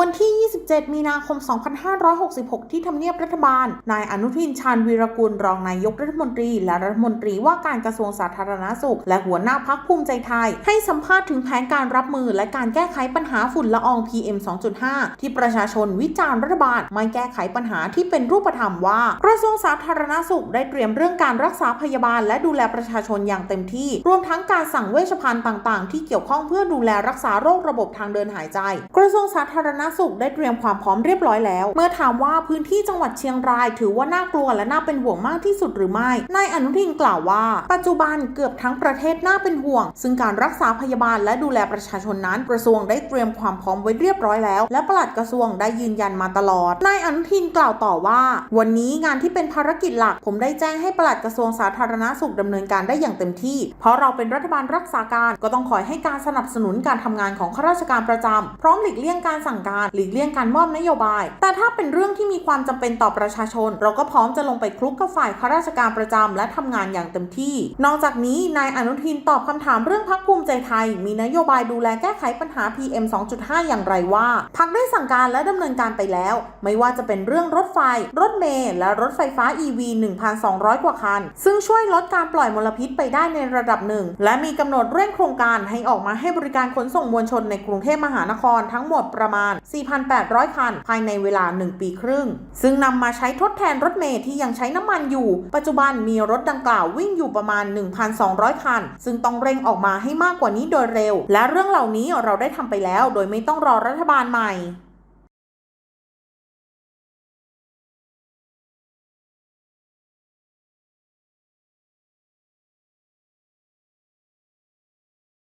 วันที่ 27 มีนาคม 2566 ที่ทำเนียบรัฐบาล นายอนุทินชาญวีรกุล รองนายกรัฐมนตรี และรัฐมนตรีว่าการกระทรวงสาธารณสุข และหัวหน้าพักภูมิใจไทย ให้สัมภาษณ์ถึงแผนการรับมือและการแก้ไขปัญหาฝุ่นละออง PM 2.5 ที่ประชาชนวิจารณ์รัฐบาล ไม่แก้ไขปัญหาที่เป็นรูปธรรมว่า กระทรวงสาธารณสุขได้เตรียมเรื่องการรักษาพยาบาล และดูแลประชาชนอย่างเต็มที่ รวมทั้งการสั่งเวชภัณฑ์ต่าง ๆ ที่เกี่ยวข้องเพื่อดูแลรักษาโรคระบบทางเดินหายใจ กระทรวงสาธารณสุขได้เตรียมความพร้อมเรียบร้อยแล้ว เมื่อถามว่าพื้นที่จังหวัดเชียงราย ถือว่าน่ากลัวและน่าเป็นห่วงมากที่สุดหรือไม่ นายอนุทินกล่าวว่า ปัจจุบันเกือบทั้งประเทศน่าเป็นห่วง ซึ่งการรักษาพยาบาลและดูแลประชาชนนั้น กระทรวงได้เตรียมความพร้อมไว้เรียบร้อยแล้ว และปลัดกระทรวงได้ยืนยันมาตลอด นายอนุทินกล่าวต่อว่า วันนี้งานที่เป็นภารกิจหลัก ผมได้แจ้งให้ปลัดกระทรวงสาธารณสุขดำเนินการได้อย่างเต็มที่ เพราะเราเป็นรัฐบาลรักษาการก็ต้องคอยให้การสนับสนุนการทำงานของข้าราชการประจำพร้อมหลีกเลี่ยงการสั่งการหลีกเลี่ยงการมอบนโยบาย แต่ถ้าเป็นเรื่องที่มีความจำเป็นต่อประชาชน เราก็พร้อมจะลงไปคลุกกับฝ่ายข้าราชการประจำและทำงานอย่างเต็มที่ นอกจากนี้นายอนุทินตอบคำถามเรื่องพักภูมิใจไทย มีนโยบายดูแลแก้ไขปัญหา PM 2.5 อย่างไรว่าพักได้สั่งการและดำเนินการไปแล้ว ไม่ว่าจะเป็นเรื่องรถไฟ รถเมล์และรถไฟฟ้า EV 1,200 กว่าคัน ซึ่งช่วยลดการปล่อยมลพิษไปได้ในระดับหนึ่ง และมีกำหนดเร่งโครงการให้ออกมาให้บริการขนส่งมวลชนในกรุงเทพมหานครทั้งหมดประมาณ4,800 คัน ภายในเวลา 1 ปีครึ่ง ซึ่งนำมาใช้ทดแทนรถเมล์ที่ยังใช้น้ำมันอยู่ ปัจจุบันมีรถดังกล่าววิ่งอยู่ประมาณ 1,200 คัน ซึ่งต้องเร่งออกมาให้มากกว่านี้โดยเร็ว และเรื่องเหล่านี้เราได้ทำไปแล้ว โดยไม่ต้องรอรัฐบาลใหม่